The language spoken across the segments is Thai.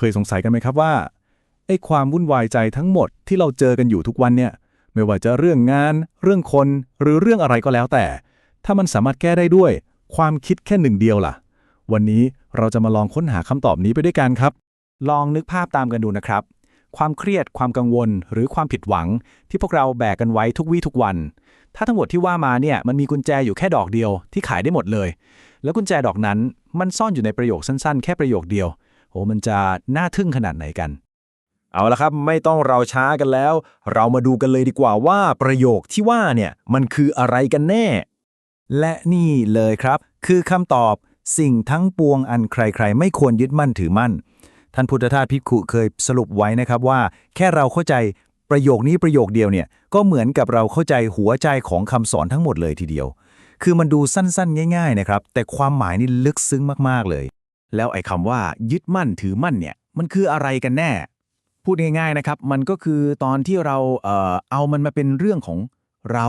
เคยสงสัยกันไหมครับว่าไอ้ความวุ่นวายใจทั้งหมดที่เราเจอกันอยู่ทุกวันเนี่ย ไม่ว่าจะเรื่องงาน เรื่องคน หรือเรื่องอะไรก็แล้วแต่ ถ้ามันสามารถแก้ได้ด้วย ความคิดแค่หนึ่งเดียวล่ะ วันนี้เราจะมาลองค้นหาคำตอบนี้ไปด้วยกันครับ ลองนึกภาพตามกันดูนะครับ ความเครียด ความกังวล หรือความผิดหวัง ที่พวกเราแบกกันไว้ทุกวี่ทุกวัน ถ้าทั้งหมดที่ว่ามาเนี่ยมันมีกุญแจอยู่แค่ดอกเดียวที่ขายได้หมดเลย แล้วกุญแจดอกนั้นมันซ่อนอยู่ในประโยคสั้นๆ แค่ประโยคเดียว โหมันจะน่าทึ่งขนาดไหนกัน เอาละครับไม่ต้องเราช้ากันแล้ว เรามาดูกันเลยดีกว่าว่าประโยคที่ว่าเนี่ยมันคืออะไรกันแน่ และนี่เลยครับ คือคำตอบสิ่งทั้งปวงอันใครๆ ไม่ควรยึดมั่นถือมั่น ท่านพุทธทาสภิกุเคยสรุปไว้นะครับว่า แค่เราเข้าใจประโยคนี้ประโยคเดียวเนี่ยก็เหมือนกับเราเข้าใจหัวใจของคำสอนทั้งหมดเลยทีเดียว คือมันดูสั้นๆ ง่าย ๆ นะครับ แต่ความหมายนี่ลึกซึ้งมากๆเลย แล้วไอ้คำว่ายึดมั่นถือมั่นเนี่ยมันคืออะไรกันแน่ พูดง่ายๆนะครับ มันก็คือตอนที่เราเอ่อเอามันมาเป็นเรื่องของเรา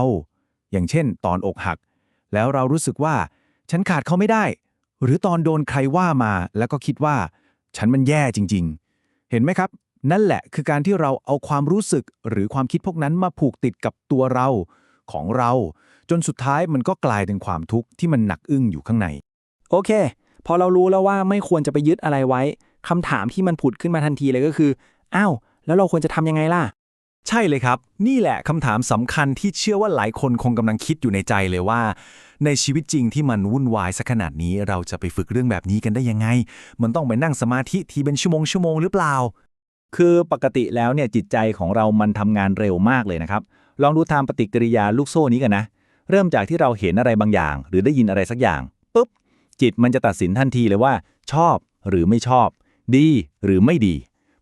อย่างเช่น ตอนอกหัก แล้วเรารู้สึกว่า ฉันขาดเขาไม่ได้ หรือตอนโดนใครว่ามาแล้วก็คิดว่า ฉันมันแย่จริง ๆ เห็นไหมครับ นั่นแหละคือการที่เราเอาความรู้สึกหรือความคิดพวกนั้นมาผูกติดกับตัวเราของเรา จนสุดท้ายมันก็กลายเป็นความทุกข์ที่มันหนักอึ้งอยู่ข้างใน โอเค พอเรารู้แล้วว่าไม่ควรจะไปยึดอะไรไว้คำถามที่มันผุดขึ้นมาทันทีเลยก็คืออ้าวแล้วเราควรจะทำยังไงล่ะ ใช่เลยครับ นี่แหละคำถามสำคัญที่เชื่อว่าหลายคนคงกำลังคิดอยู่ในใจเลยว่า ในชีวิตจริงที่มันวุ่นวายสักขนาดนี้เราจะไปฝึกเรื่องแบบนี้กันได้ยังไง มันต้องไปนั่งสมาธิทีเป็นชั่วโมงชั่วโมงหรือเปล่า คือปกติแล้วเนี่ยจิตใจของเรามันทำงานเร็วมากเลยนะครับ ลองดูตามปฏิกิริยาลูกโซ่นี้กันนะ เริ่มจากที่เราเห็นอะไรบางอย่าง หรือได้ยินอะไรสักอย่างปุ๊บ จิตมันจะตัดสินทันทีเลยว่า ชอบหรือไม่ชอบ ดีหรือไม่ดี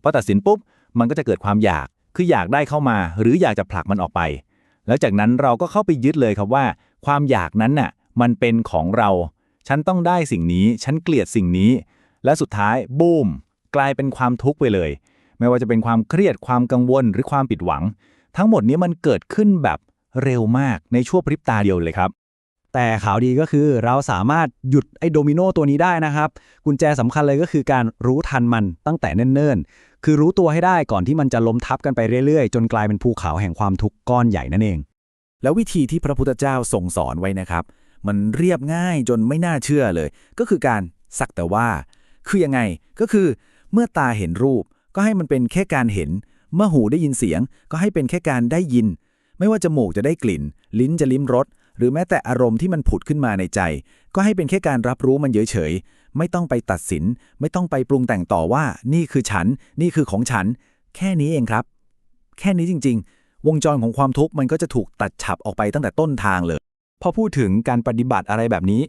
พอตัดสินปุ๊บมันก็จะเกิดความอยากคืออยากได้เข้ามา หรืออยากจะผลักมันออกไป แล้วจากนั้นเราก็เข้าไปยึดเลยครับว่า ความอยากนั้นน่ะมันเป็นของเรา ฉันต้องได้สิ่งนี้ ฉันเกลียดสิ่งนี้ และสุดท้ายบูมกลายเป็นความทุกข์ไปเลย ไม่ว่าจะเป็นความเครียดความกังวลหรือความผิดหวัง ทั้งหมดนี้มันเกิดขึ้นแบบเร็วมากในชั่วพริบตาเดียวเลยครับ แต่ข่าวดีก็คือเราสามารถหยุดไอ้โดมิโนตัวนี้ได้นะครับ กุญแจสำคัญเลยก็คือการรู้ทันมันตั้งแต่เนิ่นๆ คือรู้ตัวให้ได้ก่อนที่มันจะล้มทับกันไปเรื่อยๆ จนกลายเป็นภูเขาแห่งความทุกข์ก้อนใหญ่นั่นเอง แล้ววิธีที่พระพุทธเจ้าทรงสอนไว้นะครับ มันเรียบง่ายจนไม่น่าเชื่อเลย ก็คือการสักแต่ว่า คือยังไงก็คือเมื่อตาเห็นรูป ก็ให้มันเป็นแค่การเห็น เมื่อหูได้ยินเสียง ก็ให้เป็นแค่การได้ยิน ไม่ว่าจมูกจะได้กลิ่น ลิ้นจะลิ้มรส หรือแม้แต่อารมณ์ที่มันผุดขึ้นมาในใจ ก็ให้เป็นแค่การรับรู้มันเฉยๆไม่ต้องไปตัดสิน ไม่ต้องไปปรุงแต่งต่อว่า นี่คือฉัน นี่คือของฉัน แค่นี้เองครับ แค่นี้จริง ๆ วงจรของความทุกข์มันก็จะถูกตัดฉับออกไปตั้งแต่ต้นทางเลย พอพูดถึงการปฏิบัติอะไรแบบนี้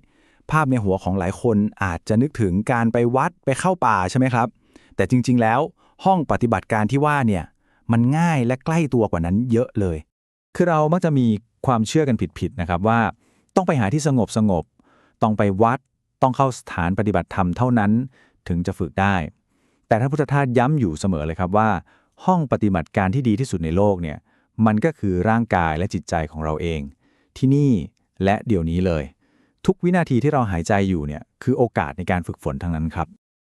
ภาพในหัวของหลายคนอาจจะนึกถึงการไปวัดไปเข้าป่าใช่ไหมครับ แต่จริง ๆ แล้ว ห้องปฏิบัติการที่ว่าเนี่ยมันง่ายและใกล้ตัวกว่านั้นเยอะเลย คือเรามักจะมี ความเชื่อกันผิดๆนะครับว่า ต้องไปหาที่สงบสงบ ต้องไปวัด ต้องเข้าสถานปฏิบัติธรรมเท่านั้น ถึงจะฝึกได้ แต่ท่านพุทธทาสย้ำอยู่เสมอเลยครับว่า ห้องปฏิบัติการที่ดีที่สุดในโลกเนี่ยมันก็คือร่างกายและจิตใจของเราเอง ที่นี่และเดี๋ยวนี้เลย ทุกวินาทีที่เราหายใจอยู่เนี่ยคือโอกาสในการฝึกฝนทั้งนั้นครับ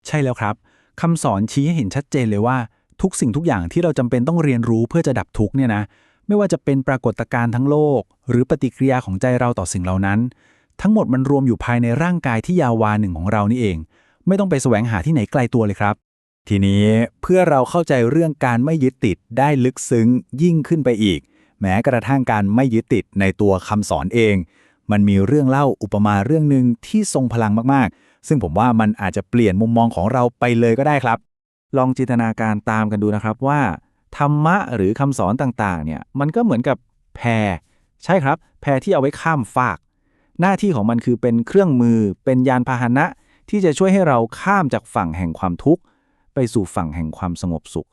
ใช่แล้วครับคำสอนชี้ให้เห็นชัดเจนเลยว่า ทุกสิ่งทุกอย่างที่เราจำเป็นต้องเรียนรู้เพื่อจะดับทุกเนี่ยนะ ไม่ว่าจะเป็นปรากฏการณ์ทั้งโลก หรือปฏิกิริยาของใจเราต่อสิ่งเหล่านั้น ทั้งหมดมันรวมอยู่ภายในร่างกายที่ยาววานหนึ่งของเรานี่เอง ไม่ต้องไปแสวงหาที่ไหนไกลตัวเลยครับ ทีนี้เพื่อเราเข้าใจเรื่องการไม่ยึดติดได้ลึกซึ้งยิ่งขึ้นไปอีก แม้กระทั่งการไม่ยึดติดในตัวคำสอนเอง มันมีเรื่องเล่าอุปมาเรื่องหนึ่งที่ทรงพลังมากๆ ซึ่งผมว่ามันอาจจะเปลี่ยนมุมมองของเราไปเลยก็ได้ครับ ลองจินตนาการตามกันดูนะครับว่า ธรรมะหรือคำสอนต่างๆเนี่ยมันก็เหมือนกับแพใช่ครับ แพที่เอาไว้ข้ามฟาก หน้าที่ของมันคือเป็นเครื่องมือ เป็นยานพาหนะ ที่จะช่วยให้เราข้ามจากฝั่งแห่งความทุกข์ ไปสู่ฝั่งแห่งความสงบสุข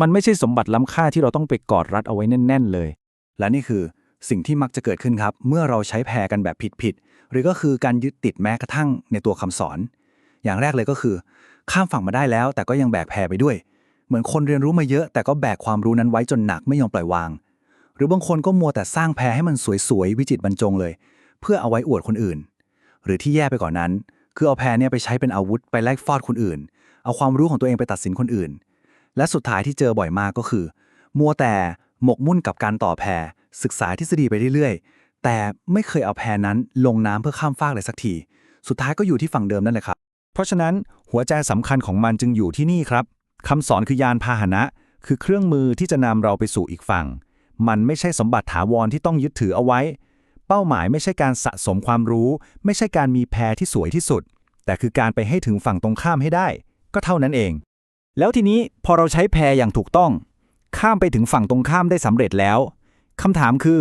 มันไม่ใช่สมบัติล้ำค่าที่เราต้องไปกอดรัดเอาไว้แน่น ๆ เลย และนี่คือสิ่งที่มักจะเกิดขึ้นครับ เมื่อเราใช้แพกันแบบผิดๆหรือก็คือการยึดติดแม้กระทั่งในตัวคำสอน อย่างแรกเลยก็คือ ข้ามฝั่งมาได้แล้ว แต่ก็ยังแบกแพไปด้วย เหมือนคนเรียนรู้มาเยอะ แต่ก็แบกความรู้นั้นไว้จนหนักไม่ยอมปล่อยวาง หรือบางคนก็มัวแต่สร้างแพให้มันสวยๆวิจิตรบรรจงเลย เพื่อเอาไว้อวดคนอื่น หรือที่แย่ไปกว่านนั้น คือเอาแพเนี่ยไปใช้เป็นอาวุธไปไล่ฟาดคนอื่น เอาความรู้ของตัวเองไปตัดสินคนอื่น และสุดท้ายที่เจอบ่อยมากก็คือ มัวแต่หมกมุ่นกับการต่อแพศึกษาทฤษฎีไปเรื่อยๆ แต่ไม่เคยเอาแพนั้นลงน้ำเพื่อข้ามฟากเลยสักที สุดท้ายก็อยู่ที่ฝั่งเดิมนั่นแหละครับ เพราะฉะนั้นหัวใจสำคัญของมันจึงอยู่ที่นี่ครับ คำสอนคือยานพาหนะ คือเครื่องมือที่จะนำเราไปสู่อีกฝั่ง มันไม่ใช่สมบัติถาวรที่ต้องยึดถือเอาไว้ เป้าหมายไม่ใช่การสะสมความรู้ ไม่ใช่การมีแพรที่สวยที่สุด แต่คือการไปให้ถึงฝั่งตรงข้ามให้ได้ ก็เท่านั้นเอง แล้วทีนี้พอเราใช้แพรอย่างถูกต้อง ข้ามไปถึงฝั่งตรงข้ามได้สำเร็จแล้วคำถามคือ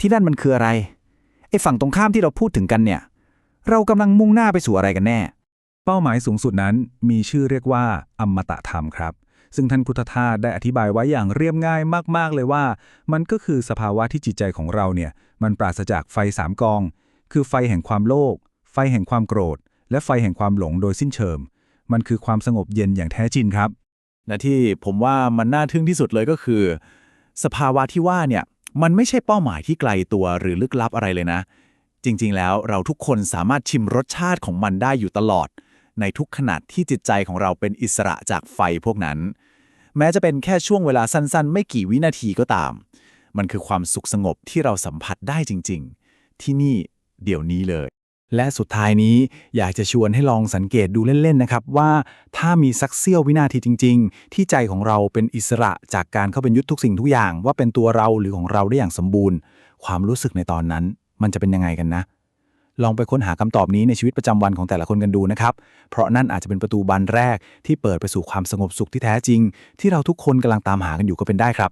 ที่นั่นมันคืออะไรไอ้ฝั่งตรงข้ามที่เราพูดถึงกันเนี่ย เรากำลังมุ่งหน้าไปสู่อะไรกันแน่ เป้าหมายสูงสุดนั้นมีชื่อเรียกว่าอมตะธรรมครับ ซึ่งท่านพุทธทาสได้อธิบายไว้อย่างเรียบง่ายมากๆเลยว่า มันก็คือสภาวะที่จิตใจของเราเนี่ยมันปราศจากไฟสามกอง คือไฟแห่งความโลภไฟแห่งความโกรธ และไฟแห่งความหลงโดยสิ้นเชิงมันคือความสงบเย็นอย่างแท้จริงครับและที่ผมว่ามันน่าทึ่งที่สุดเลยก็คือ สภาวะที่ว่าเนี่ยมันไม่ใช่เป้าหมายที่ไกลตัวหรือลึกลับอะไรเลยนะ จริงๆ แล้วเราทุกคนสามารถชิมรสชาติของมันได้อยู่ตลอด ในทุกขณะที่จิตใจของเราเป็นอิสระจากไฟพวกนั้น แม้จะเป็นแค่ช่วงเวลาสั้นๆ ไม่กี่วินาทีก็ตาม มันคือความสุขสงบที่เราสัมผัสได้จริง ๆ ที่นี่เดี๋ยวนี้เลย และสุดท้ายนี้อยากจะชวนให้ลองสังเกตดูเล่น ๆ นะครับ ว่าถ้ามีสักเสี้ยววินาทีจริง ๆ ที่ใจของเราเป็นอิสระจากการเข้าเป็นยึดทุกสิ่งทุกอย่าง ว่าเป็นตัวเราหรือของเราได้อย่างสมบูรณ์ ความรู้สึกในตอนนั้น มันจะเป็นยังไงกันนะ ลองไปค้นหาคำตอบนี้ในชีวิตประจำวันของแต่ละคนกันดูนะครับ เพราะนั่นอาจจะเป็นประตูบานแรกที่เปิดไปสู่ความสงบสุขที่แท้จริง ที่เราทุกคนกำลังตามหากันอยู่ก็เป็นได้ครับ